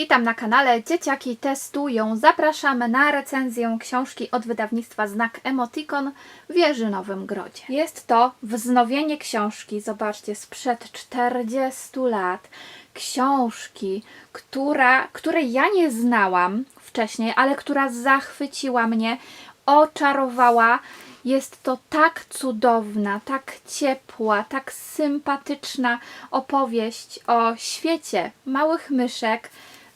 Witam na kanale Dzieciaki Testują. Zapraszamy na recenzję książki od wydawnictwa Znak Emotikon w Jerzynowym Grodzie. Jest to wznowienie książki, zobaczcie, sprzed 40 lat. Książki, która, której ja nie znałam wcześniej, ale która zachwyciła mnie, oczarowała. Jest to tak cudowna, tak ciepła, tak sympatyczna opowieść o świecie małych myszek,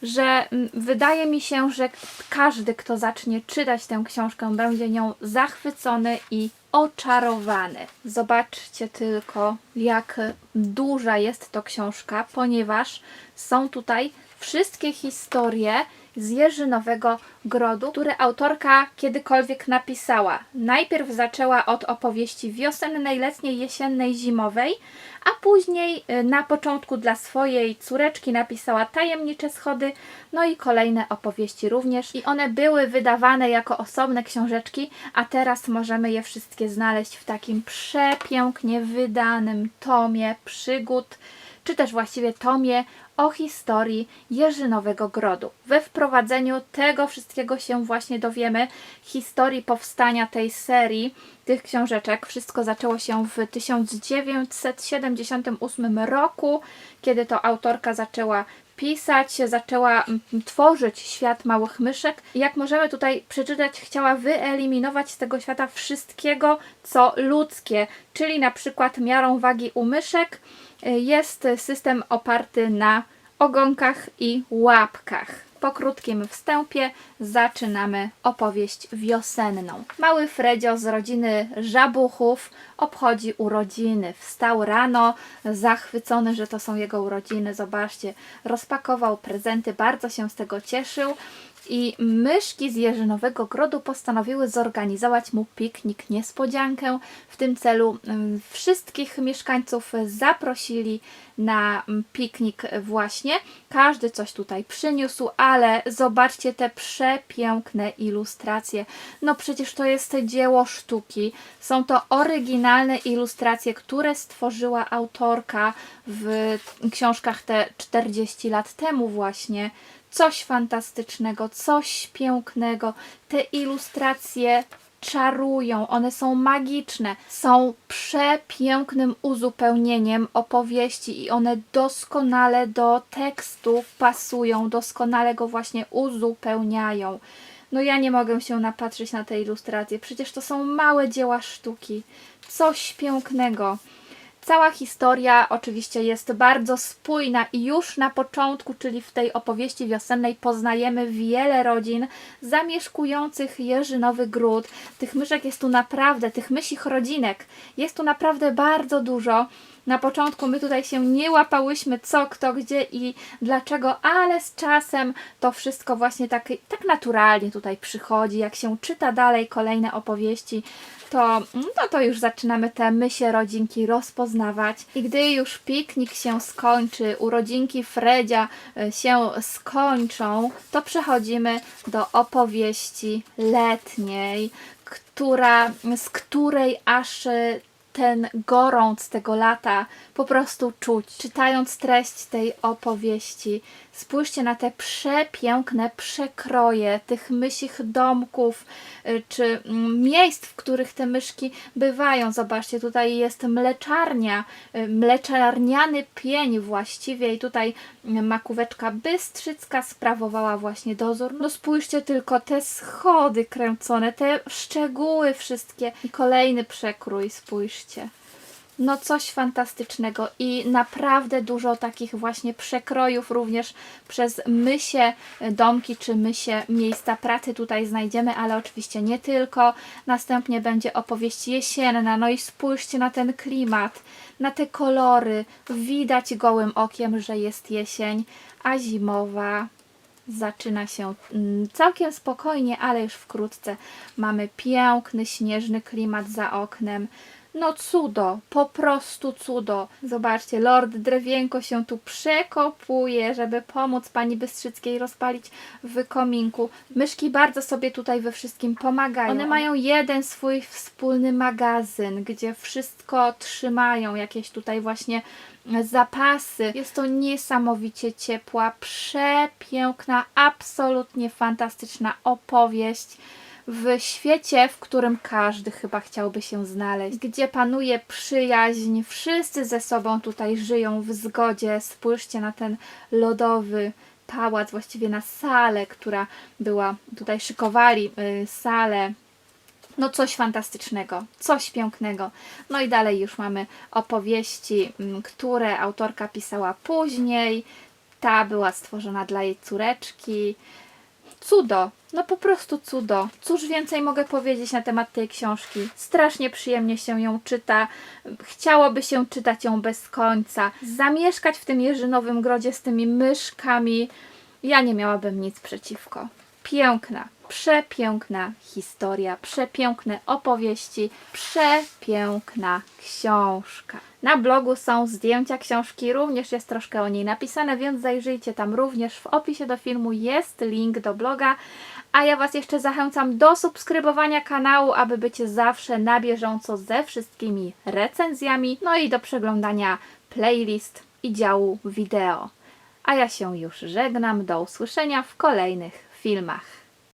że mm, wydaje mi się, że każdy, kto zacznie czytać tę książkę, będzie nią zachwycony i oczarowany. Zobaczcie tylko, jak duża jest to książka, ponieważ są tutaj wszystkie historie z Jerzynowego Grodu, które autorka kiedykolwiek napisała. Najpierw zaczęła od opowieści wiosennej, letniej, jesiennej, zimowej, a później y, na początku dla swojej córeczki napisała Tajemnicze Schody, no i kolejne opowieści również. I one były wydawane jako osobne książeczki, a teraz możemy je wszystkie znaleźć w takim przepięknie wydanym tomie przygód, czy też właściwie tomie o historii Jerzynowego Grodu. We wprowadzeniu tego wszystkiego się właśnie dowiemy, historii powstania tej serii, tych książeczek. Wszystko zaczęło się w 1978 roku, kiedy to autorka zaczęła pisać, zaczęła tworzyć świat małych myszek. Jak możemy tutaj przeczytać, chciała wyeliminować z tego świata wszystkiego, co ludzkie, czyli na przykład miarą wagi u myszek y, jest system oparty na ogonkach i łapkach. Po krótkim wstępie zaczynamy opowieść wiosenną. Mały Fredzio z rodziny Żabuchów obchodzi urodziny. Wstał rano, zachwycony, że to są jego urodziny. Zobaczcie, rozpakował prezenty, bardzo się z tego cieszył. I myszki z Jerzynowego Grodu postanowiły zorganizować mu piknik niespodziankę. W tym celu wszystkich mieszkańców zaprosili na mm, piknik właśnie. Każdy coś tutaj przyniósł, ale zobaczcie te przepiękne ilustracje. No przecież to jest dzieło sztuki. Są to oryginalne ilustracje, które stworzyła autorka w książkach te 40 lat temu właśnie coś fantastycznego, coś pięknego. Te ilustracje czarują, one są magiczne, są przepięknym uzupełnieniem opowieści i one doskonale do tekstu pasują, doskonale go właśnie uzupełniają. No ja nie mogę się napatrzeć na te ilustracje, przecież to są małe dzieła sztuki, coś pięknego. Cała historia oczywiście jest bardzo spójna i już na początku, czyli w tej opowieści wiosennej, poznajemy wiele rodzin zamieszkujących Jerzynowy Gród. Tych myszek jest tu naprawdę, tych mysich rodzinek jest tu naprawdę bardzo dużo. Na początku my tutaj się nie łapałyśmy co, kto, gdzie i dlaczego, ale z czasem to wszystko właśnie tak, tak naturalnie tutaj przychodzi. Jak się czyta dalej kolejne opowieści, to, no to już zaczynamy te mysie rodzinki rozpoznawać. I gdy już piknik się skończy, urodzinki Fredzia y, się skończą, to przechodzimy do opowieści letniej, która, z której aż y, ten gorąc tego lata po prostu czuć, czytając treść tej opowieści. Spójrzcie na te przepiękne przekroje tych mysich domków, y, czy mm, miejsc, w których te myszki bywają. Zobaczcie, tutaj jest mleczarnia, y, mleczarniany pień właściwie i tutaj mm, makóweczka bystrzycka sprawowała właśnie dozór. No spójrzcie tylko, te schody kręcone, te szczegóły wszystkie i kolejny przekrój, spójrzcie. No coś fantastycznego i naprawdę dużo takich właśnie przekrojów również przez mysie domki czy mysie miejsca pracy tutaj znajdziemy, ale oczywiście nie tylko. Następnie będzie opowieść jesienna, no i spójrzcie na ten klimat, na te kolory. Widać gołym okiem, że jest jesień, a zimowa zaczyna się mm, całkiem spokojnie, ale już wkrótce mamy piękny, śnieżny klimat za oknem. No cudo, po prostu cudo. Zobaczcie, Lord Drewienko się tu przekopuje, żeby pomóc pani Bystrzyckiej rozpalić w kominku. Myszki bardzo sobie tutaj we wszystkim pomagają. One mają jeden swój wspólny magazyn, gdzie wszystko trzymają, jakieś tutaj właśnie zapasy. Jest to niesamowicie ciepła, przepiękna, absolutnie fantastyczna opowieść w świecie, w którym każdy chyba chciałby się znaleźć, gdzie panuje przyjaźń, wszyscy ze sobą tutaj żyją w zgodzie. Spójrzcie na ten lodowy pałac, właściwie na salę, która była tutaj szykowali y, salę no coś fantastycznego, coś pięknego. No i dalej już mamy opowieści, mm, które autorka pisała później. Ta była stworzona dla jej córeczki. Cudo, no po prostu cudo. Cóż więcej mogę powiedzieć na temat tej książki? Strasznie przyjemnie się ją czyta. Chciałoby się czytać ją bez końca. Zamieszkać w tym jeżynowym grodzie z tymi myszkami. Ja nie miałabym nic przeciwko. Piękna, przepiękna historia, przepiękne opowieści, przepiękna książka. Na blogu są zdjęcia książki, również jest troszkę o niej napisane, więc zajrzyjcie tam również. W opisie do filmu jest link do bloga. A ja Was jeszcze zachęcam do subskrybowania kanału, aby być zawsze na bieżąco ze wszystkimi recenzjami, no i do przeglądania playlist i działu wideo. A ja się już żegnam. Do usłyszenia w kolejnych filmach.